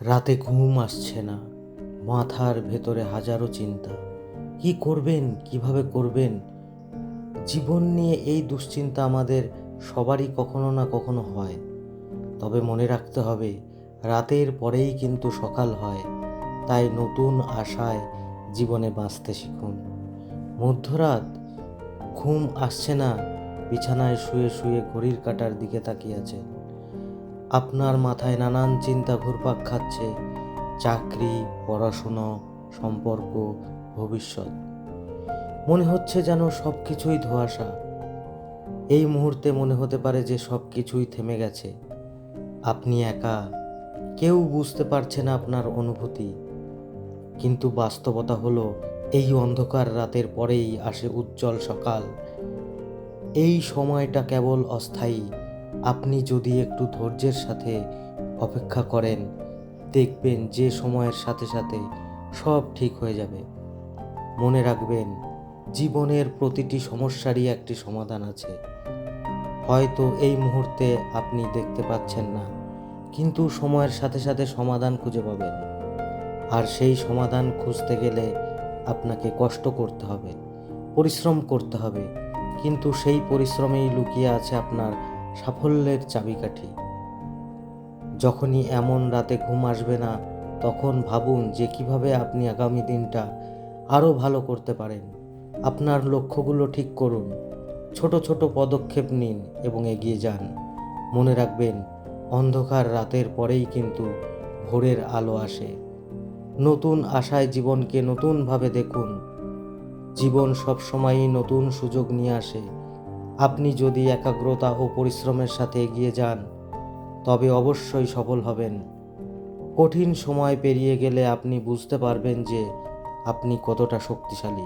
রাতে ঘুম আসছে না। মাথার ভেতরে হাজারো চিন্তা। কি করবেন, কীভাবে করবেন? জীবন নিয়ে এই দুশ্চিন্তা আমাদের সবারই কখনো না কখনো হয়। তবে মনে রাখতে হবে, রাতের পরেই কিন্তু সকাল হয়। তাই নতুন আশায় জীবনে বাঁচতে শিখুন। মধ্যরাত, ঘুম আসছে না, বিছানায় শুয়ে শুয়ে ঘড়ির কাঁটার দিকে তাকিয়ে আছেন আপনার মাথায় নানান চিন্তা ঘুরপাক খাচ্ছে। চাকরি, পড়াশুনো, সম্পর্ক, ভবিষ্যৎ। মনে হচ্ছে যেন সব কিছুই ধোঁয়াশা। এই মুহূর্তে মনে হতে পারে যে সব কিছুই থেমে গেছে। আপনি একা। কেউ বুঝতে পারছে না আপনার অনুভূতি। কিন্তু বাস্তবতা হলো, এই অন্ধকার রাতের পরেই আসে উজ্জ্বল সকাল। এই সময়টা কেবল অস্থায়ী। আপনি যদি একটু ধৈর্যের সাথে অপেক্ষা করেন, দেখবেন যে সময়ের সাথে সাথে সব ঠিক হয়ে যাবে। মনে রাখবেন, জীবনের প্রতিটি সমস্যারই একটি সমাধান আছে। হয়তো এই মুহূর্তে আপনি দেখতে পাচ্ছেন না, কিন্তু সময়ের সাথে সাথে সমাধান খুঁজে পাবেন। আর সেই সমাধান খুঁজতে গেলে আপনাকে কষ্ট করতে হবে, পরিশ্রম করতে হবে, কিন্তু সেই পরিশ্রমেই লুকিয়ে আছে আপনার সাফল্যের চাবিকাঠি। যখনই এমন রাতে ঘুম আসবে না, তখন ভাবুন যে কীভাবে আপনি আগামী দিনটা আরও ভালো করতে পারেন। আপনার লক্ষ্যগুলো ঠিক করুন, ছোট ছোট পদক্ষেপ নিন এবং এগিয়ে যান। মনে রাখবেন, অন্ধকার রাতের পরেই কিন্তু ভোরের আলো আসে। নতুন আশায় জীবনকে নতুনভাবে দেখুন। জীবন সবসময়ই নতুন সুযোগ নিয়ে আসে। আপনি যদি একাগ্রতা ও পরিশ্রমের সাথে এগিয়ে যান, তবে অবশ্যই সফল হবেন। কঠিন সময় পেরিয়ে গেলে আপনি বুঝতে পারবেন যে আপনি কতটা শক্তিশালী।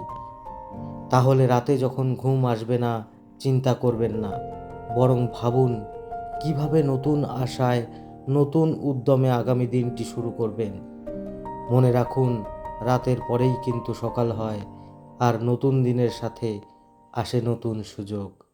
তাহলে রাতে যখন ঘুম আসবে না, চিন্তা করবেন না, বরং ভাবুন কীভাবে নতুন আশায় নতুন উদ্যমে আগামী দিনটি শুরু করবেন। মনে রাখুন, রাতের পরেই কিন্তু সকাল হয়, আর নতুন দিনের সাথে আসে নতুন সুযোগ।